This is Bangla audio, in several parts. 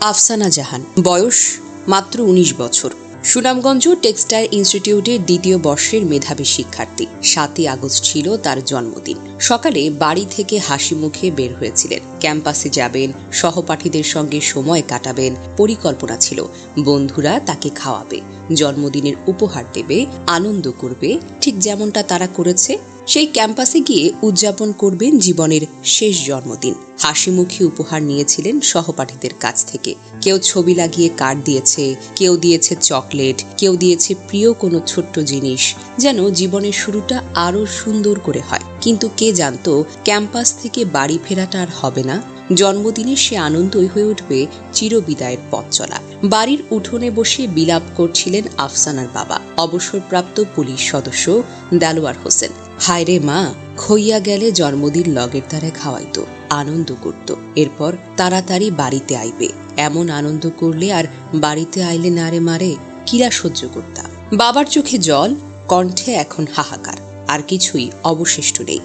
আফসানা জাহান, বয়স মাত্র উনিশ বছর। সুনামগঞ্জ টেক্সটাইল ইনস্টিটিউটের দ্বিতীয় বর্ষের মেধাবী শিক্ষার্থী, সাতই আগস্ট ছিল তার জন্মদিন। সকালে বাড়ি থেকে হাসি মুখে বের হয়েছিলেন। ক্যাম্পাসে যাবেন, সহপাঠীদের সঙ্গে সময় কাটাবেন, পরিকল্পনা ছিল, বন্ধুরা তাকে খাওয়াবে, জন্মদিনের উপহার দেবে, আনন্দ করবে, ঠিক যেমনটা তারা করেছে। সেই ক্যাম্পাসে গিয়ে উদযাপন করবেন জীবনের শেষ জন্মদিন। হাসিমুখী উপহার নিয়েছিলেন সহপাঠীদের কাছ থেকে। কেউ ছবি লাগিয়ে কার্ড দিয়েছে, কেউ দিয়েছে চকলেট, কেউ দিয়েছে প্রিয় কোনো ছোট্ট জিনিস, যেন জীবনের শুরুটা আরও সুন্দর করে হয়। কিন্তু কে জানতো ক্যাম্পাস থেকে বাড়ি ফেরাটা আর হবে না? জন্মদিনে সে আনন্দই হয়ে উঠবে চিরবিদায়ের পথ চলা। বাড়ির উঠোনে বসে বিলাপ করছিলেন আফসানার বাবা। অবসরপ্রাপ্ত পুলিশ সদস্য দেলোয়ার হোসেন। হায় রে মা, খইয়া গেলে জন্মদিন লগের দ্বারা খাওয়াইতো, আনন্দ করত। এরপর তাড়াতাড়ি বাড়িতে আইবে। এমন আনন্দ করলে আর বাড়িতে আইলে না রে মারে কিরা সহ্য করতাম? বাবার চোখে জল, কণ্ঠে এখন হাহাকার। আর কিছুই অবশিষ্ট নেই।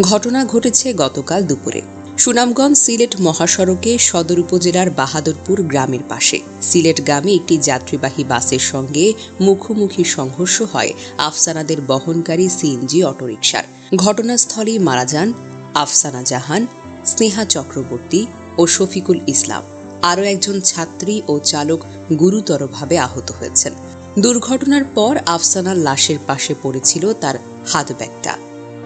ঘটনা ঘটেছে গতকাল দুপুরে। সুনামগঞ্জ সিলেট মহাসড়কে সদর উপজেলার বাহাদুরপুর গ্রামের পাশে। সিলেটগামী একটি যাত্রীবাহী বাসের সঙ্গে মুখোমুখি সংঘর্ষ হয় আফসানাদের বহনকারী সিএনজি অটোরিকশার। ঘটনাস্থলেই মারা যান আফসানা জাহান, স্নেহা চক্রবর্তী ও শফিকুল ইসলাম। আরও একজন ছাত্রী ও চালক গুরুতরভাবে আহত হয়েছেন। দুর্ঘটনার পর আফসানার লাশের পাশে পড়েছিল তার হাত ব্যাগটা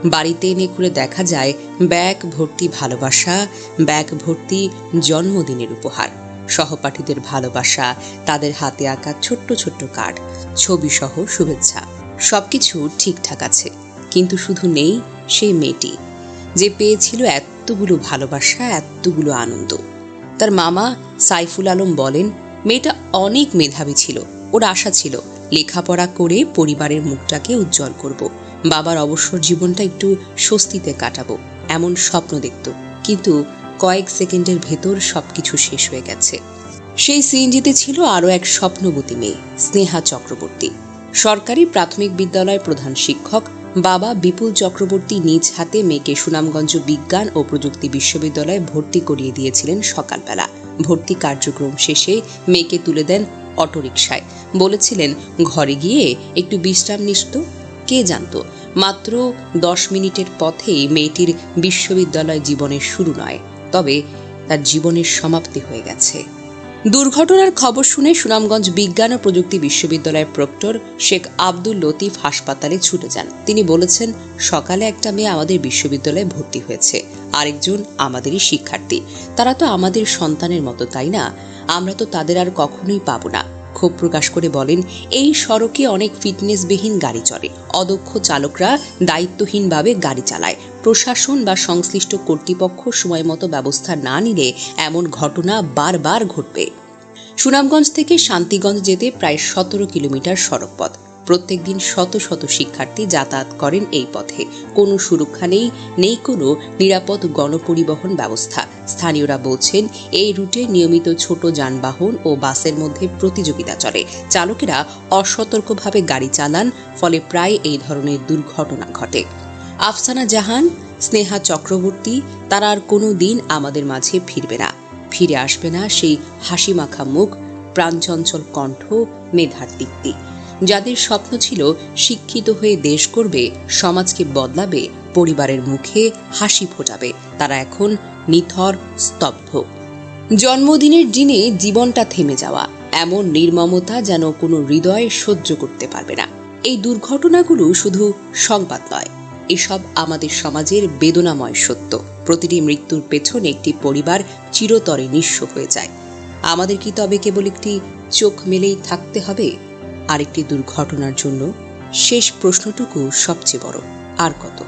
বাড়িতে এনে করে দেখা যায়, ব্যাগ ভর্তি ভালোবাসা, ব্যাগ ভর্তি জন্মদিনের উপহার। সহপাঠীদের ভালোবাসা, তাদের হাতে আঁকা ছোট্ট ছোট্ট কার্ড, ছবি সহ শুভেচ্ছা। সবকিছু ঠিকঠাক আছে, কিন্তু শুধু নেই সেই মেয়েটি, যে পেয়েছিল এতগুলো ভালোবাসা, এতগুলো আনন্দ। তার মামা সাইফুল আলম বলেন, মেয়েটা অনেক মেধাবী ছিল ওর আশা ছিল, লেখাপড়া করে পরিবারের মুখটাকে উজ্জ্বল করব। বাবার অবসর জীবনটা একটু স্বস্তিতে কাটাবো, এমন স্বপ্ন দেখত। কিন্তু কয়েক সেকেন্ডের ভেতর সবকিছু শেষ হয়ে গেছে। সেই সিএনজিতে ছিল আরও এক স্বপ্নবতী মেয়ে, স্নেহা চক্রবর্তী। সরকারি প্রাথমিক বিদ্যালয়ের প্রধান শিক্ষক, বাবা বিপুল চক্রবর্তী নিজ হাতে মেয়েকে সুনামগঞ্জ বিজ্ঞান ও প্রযুক্তি বিশ্ববিদ্যালয়ে ভর্তি করিয়ে দিয়েছিলেন সকালবেলা। ভর্তি কার্যক্রম শেষে মেয়েকে তুলে দেন অটোরিকশায়। বলেছিলেন, ঘরে গিয়ে একটু বিশ্রাম নিস্ত কে জানতো, মাত্র দশ মিনিটের পথেই মেয়েটির বিশ্ববিদ্যালয় জীবনের শুরু নয়, তবে তার জীবনের সমাপ্তি হয়ে গেছে। দুর্ঘটনার খবর শুনে সুনামগঞ্জ বিজ্ঞান ও প্রযুক্তি বিশ্ববিদ্যালয়ের প্রক্টর শেখ আব্দুল লতিফ হাসপাতালে ছুটে যান। তিনি বলেছেন, সকালে একটা মেয়ে আমাদের বিশ্ববিদ্যালয়ে ভর্তি হয়েছে। আরেকজন আমাদেরই শিক্ষার্থী। তারা তো আমাদের সন্তানের মতো, তাই না? আমরা তো তাদের আর কখনোই পাবো না। ক্ষোভ প্রকাশ করে বলেন, এই সড়কে অনেক ফিটনেসবিহীন গাড়ি চলে। অদক্ষ চালকরা দায়িত্বহীনভাবে গাড়ি চালায়। প্রশাসন বা সংশ্লিষ্ট কর্তৃপক্ষ সময় মতো ব্যবস্থা না নিলে এমন ঘটনা বারবার ঘটবে। সুনামগঞ্জ থেকে শান্তিগঞ্জ যেতে প্রায় সতেরো কিলোমিটার সড়ক পথ প্রত্যেকদিন শত শত শিক্ষার্থী যাতায়াত করেন এই পথে। কোনো সুরক্ষা নেই নেই কোনো নিরাপদ গণপরিবহন ব্যবস্থা। স্থানীয়রা বলছেন, এই রুটে নিয়মিত ছোট যানবাহন ও বাসের মধ্যে প্রতিযোগিতা চলে। চালকেরা অসতর্কভাবে গাড়ি চালান, ফলে প্রায় এই ধরনের দুর্ঘটনা ঘটে। আফসানা জাহান, স্নেহা চক্রবর্তী, তারা আর কোনো দিন আমাদের মাঝে ফিরবে না। ফিরে আসবে না সেই হাসি মাখা মুখ, প্রাণচঞ্চল কণ্ঠ, মেধার দীপ্তি। যাদের স্বপ্ন ছিল শিক্ষিত হয়ে দেশ করবে, সমাজকে বদলাবে, পরিবারের মুখে হাসি ফোটাবে, তারা এখন নিথর, স্তব্ধ। জন্মদিনের দিনে জীবনটা থেমে যাওয়া, এমন নির্মমতা যেন কোনো হৃদয় সহ্য করতে পারবে না। এই দুর্ঘটনাগুলো শুধু সংবাদ নয়, এসব আমাদের সমাজের বেদনাময় সত্য। প্রতিটি মৃত্যুর পেছনে একটি পরিবার চিরতরে নিঃস্ব হয়ে যায়। আমাদের কি তবে কেবল একটি চোখ মেলেই থাকতে হবে? আরেকটি দুর্ঘটনার জন্য শেষ প্রশ্নটুকু সবচেয়ে বড়। আর কত?